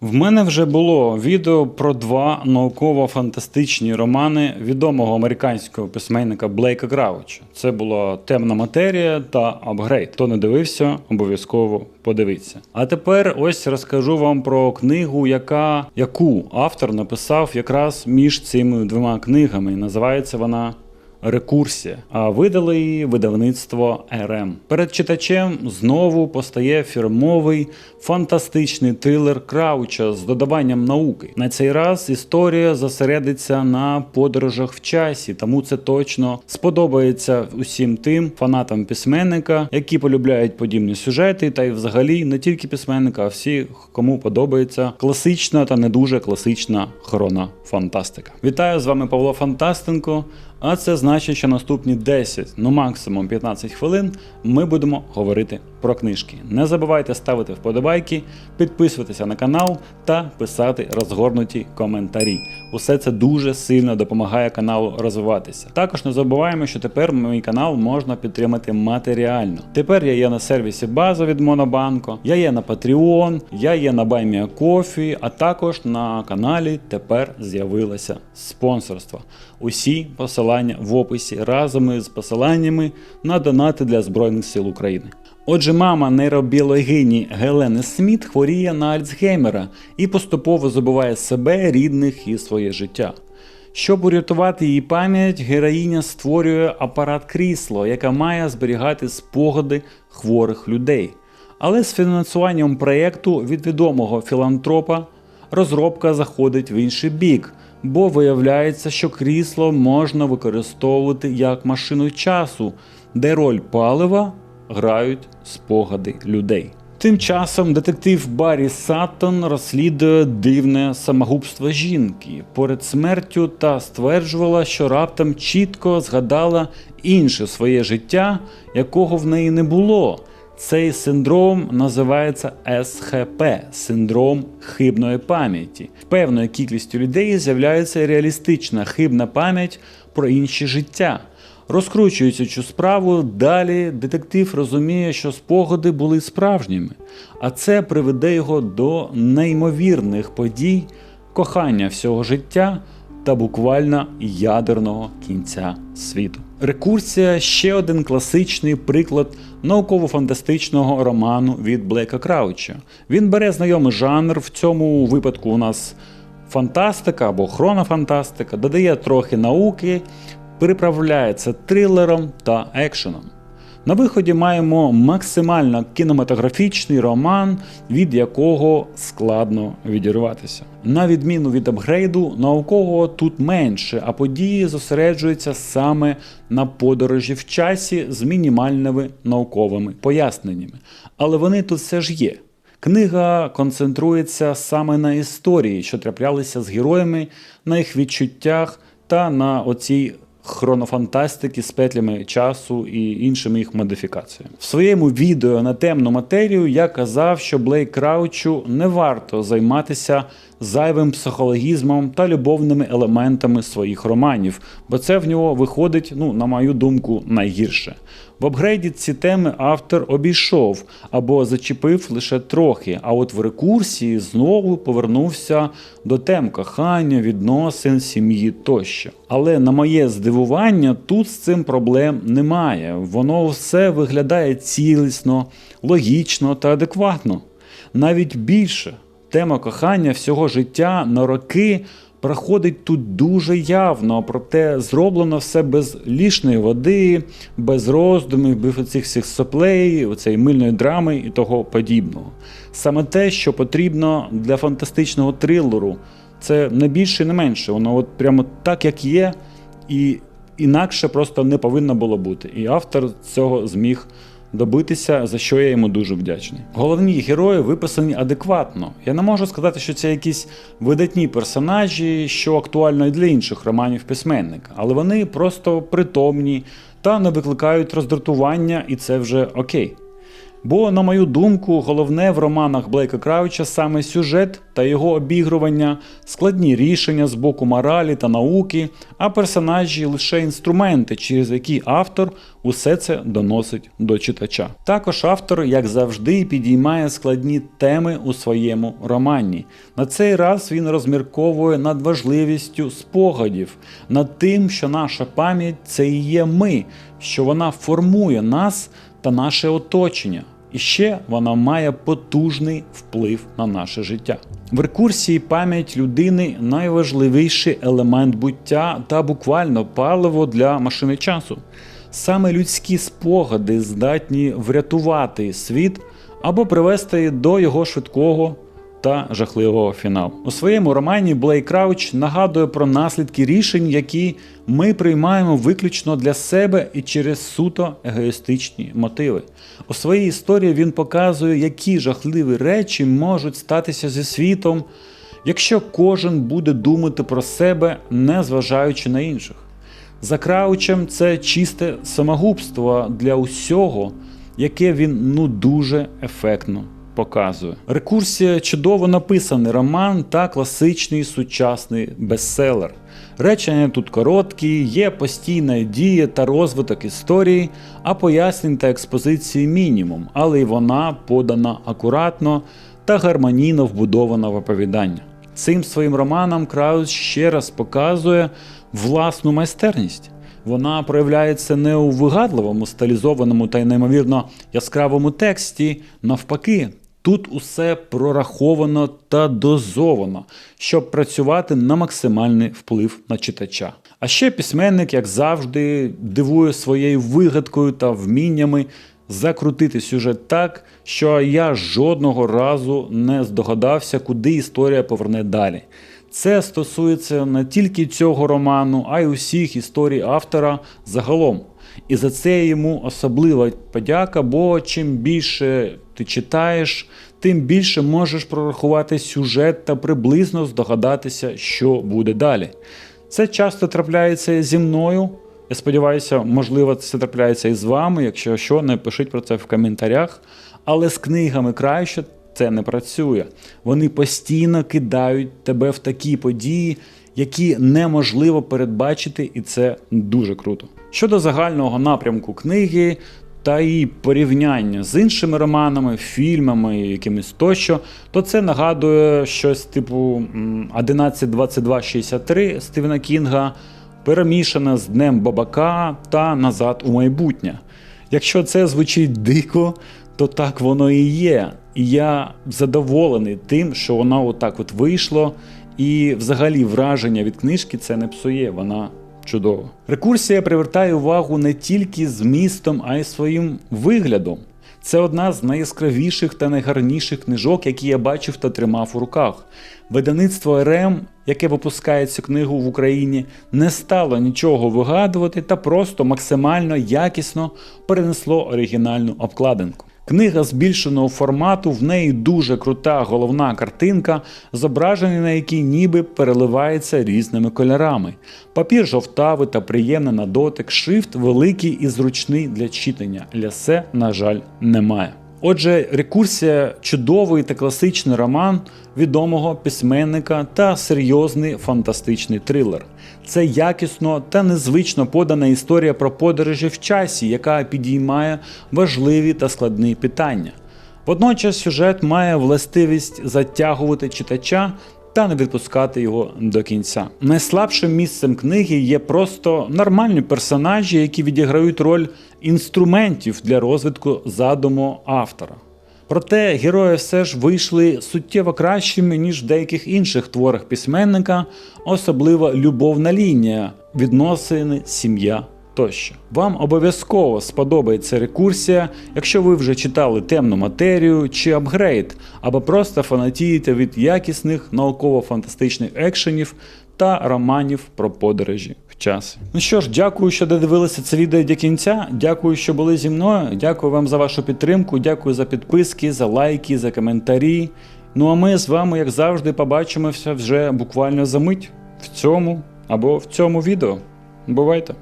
В мене вже було відео про два науково-фантастичні романи відомого американського письменника Блейка Грауча. Це була темна матерія та апгрейд. Хто не дивився, обов'язково подивіться. А тепер ось розкажу вам про книгу, яка яку автор написав якраз між цими двома книгами. Називається вона Рекурсія, а видали її видавництво РМ. Перед читачем знову постає фірмовий фантастичний трилер Крауча з додаванням науки. На цей раз історія зосередиться на подорожах в часі, тому це точно сподобається усім тим фанатам письменника, які полюбляють подібні сюжети, та й взагалі не тільки письменника, а всі, кому подобається класична та не дуже класична хрона фантастика. Вітаю з вами Павло Фантастенко. А це значить, що наступні 10, ну максимум 15 хвилин ми будемо говорити про книжки. Не забувайте ставити вподобайки, підписуватися на канал та писати розгорнуті коментарі. Усе це дуже сильно допомагає каналу розвиватися. Також не забуваємо, що тепер мій канал можна підтримати матеріально. Тепер я є на сервісі база від Монобанко, я є на Patreon, я є на BuyMeACoffee, а також на каналі тепер з'явилося спонсорство. Усі посилання в описі разом із посиланнями на донати для Збройних сил України. Отже, мама нейробіологині Гелени Сміт хворіє на Альцгеймера і поступово забуває себе, рідних і своє життя. Щоб урятувати її пам'ять, героїня створює апарат крісло, яка має зберігати спогади хворих людей. Але з фінансуванням проєкту від відомого філантропа розробка заходить в інший бік, бо виявляється, що крісло можна використовувати як машину часу, де роль палива грають спогади людей. Тим часом детектив Баррі Саттон розслідує дивне самогубство жінки перед смертю та стверджувала, що раптом чітко згадала інше своє життя, якого в неї не було. Цей синдром називається СХП синдром хибної пам'яті. Певною кількістю людей з'являється реалістична хибна пам'ять про інші життя. Розкручуючи цю справу, далі детектив розуміє, що спогади були справжніми, а це приведе його до неймовірних подій, кохання всього життя та буквально ядерного кінця світу. Рекурсія ще один класичний приклад науково-фантастичного роману від Блейка Крауча. Він бере знайомий жанр, в цьому випадку у нас фантастика або хронофантастика, додає трохи науки, переправляється трилером та екшеном. На виході маємо максимально кінематографічний роман, від якого складно відірватися. На відміну від апгрейду, наукового тут менше, а події зосереджуються саме на подорожі в часі з мінімальними науковими поясненнями. Але вони тут все ж є. Книга концентрується саме на історії, що траплялися з героями, на їх відчуттях та на оцій хронофантастики з петлями часу і іншими їх модифікаціями. В своєму відео на темну матерію я казав, що Блейк Краучу не варто займатися зайвим психологізмом та любовними елементами своїх романів, бо це в нього виходить, ну, на мою думку, найгірше. В апгрейді ці теми автор обійшов або зачепив лише трохи, а от в рекурсії знову повернувся до тем кохання, відносин, сім'ї тощо. Але на моє здивування, тут з цим проблем немає. Воно все виглядає цілісно, логічно та адекватно. Навіть більше тема кохання всього життя на роки проходить тут дуже явно, проте зроблено все без лішної води, без роздумів, без оцих всіх соплей, оцеї мильної драми і того подібного. Саме те, що потрібно для фантастичного трилеру, це не більше, і не менше. Воно от прямо так, як є, і інакше просто не повинно було бути. І автор цього зміг добитися, за що я йому дуже вдячний. Головні герої виписані адекватно. Я не можу сказати, що це якісь видатні персонажі, що актуально і для інших романів письменника, але вони просто притомні та не викликають роздратування, і це вже окей. Бо, на мою думку, головне в романах Блейка Крауча саме сюжет та його обігрування, складні рішення з боку моралі та науки, а персонажі лише інструменти, через які автор усе це доносить до читача. Також автор, як завжди, підіймає складні теми у своєму романі. На цей раз він розмірковує над важливістю спогадів, над тим, що наша пам'ять це і є ми, що вона формує нас та наше оточення. І ще вона має потужний вплив на наше життя. В рекурсії пам'ять людини найважливіший елемент буття та буквально паливо для машини часу. Саме людські спогади здатні врятувати світ або привести до його швидкого та жахливого фіналу. У своєму романі Блей Крауч нагадує про наслідки рішень, які ми приймаємо виключно для себе і через суто егоїстичні мотиви. У своїй історії він показує, які жахливі речі можуть статися зі світом, якщо кожен буде думати про себе, не зважаючи на інших. За Краучем це чисте самогубство для усього, яке він ну дуже ефектно показує. Рекурсія чудово написаний роман та класичний сучасний бестселер. Речення тут короткі, є постійна дія та розвиток історії, а пояснень та експозиції мінімум, але й вона подана акуратно та гармонійно вбудована в оповідання. Цим своїм романом Краус ще раз показує власну майстерність. Вона проявляється не у вигадливому, стилізованому та й неймовірно яскравому тексті. Навпаки, тут усе прораховано та дозовано, щоб працювати на максимальний вплив на читача. А ще письменник, як завжди, дивує своєю вигадкою та вміннями закрутити сюжет так, що я жодного разу не здогадався, куди історія поверне далі. Це стосується не тільки цього роману, а й усіх історій автора загалом. І за це йому особлива подяка, бо чим більше ти читаєш, тим більше можеш прорахувати сюжет та приблизно здогадатися, що буде далі. Це часто трапляється зі мною. Я сподіваюся, можливо, це трапляється і з вами. Якщо що, напишіть про це в коментарях. Але з книгами краще це не працює. Вони постійно кидають тебе в такі події, які неможливо передбачити, і це дуже круто. Щодо загального напрямку книги та її порівняння з іншими романами, фільмами, якимись тощо, то це нагадує щось типу 11.22.63 Стивена Кінга, перемішане з Днем Бабака та Назад у майбутнє. Якщо це звучить дико, то так воно і є. І я задоволений тим, що воно отак от вийшло. І взагалі враження від книжки це не псує, вона чудова. Рекурсія привертає увагу не тільки змістом, а й своїм виглядом. Це одна з найяскравіших та найгарніших книжок, які я бачив та тримав у руках. Видаництво РМ, яке випускає цю книгу в Україні, не стало нічого вигадувати та просто максимально якісно перенесло оригінальну обкладинку. Книга збільшеного формату, в неї дуже крута головна картинка, зображення на якій ніби переливається різними кольорами. Папір жовтавий та приємний на дотик, шрифт великий і зручний для читання. Лясе, на жаль, немає. Отже, рекурсія чудовий та класичний роман відомого письменника та серйозний фантастичний трилер. Це якісно та незвично подана історія про подорожі в часі, яка підіймає важливі та складні питання. Водночас сюжет має властивість затягувати читача та не відпускати його до кінця. Найслабшим місцем книги є просто нормальні персонажі, які відіграють роль інструментів для розвитку задуму автора. Проте герої все ж вийшли суттєво кращими, ніж в деяких інших творах письменника, особливо любовна лінія, відносини, сім'я тощо. Вам обов'язково сподобається рекурсія, якщо ви вже читали темну матерію чи апгрейд, або просто фанатієте від якісних науково-фантастичних екшенів та романів про подорожі в часі. Ну що ж, дякую, що додивилися це відео до кінця. Дякую, що були зі мною. Дякую вам за вашу підтримку. Дякую за підписки, за лайки, за коментарі. Ну а ми з вами, як завжди, побачимося вже буквально за мить в цьому або в цьому відео. Бувайте!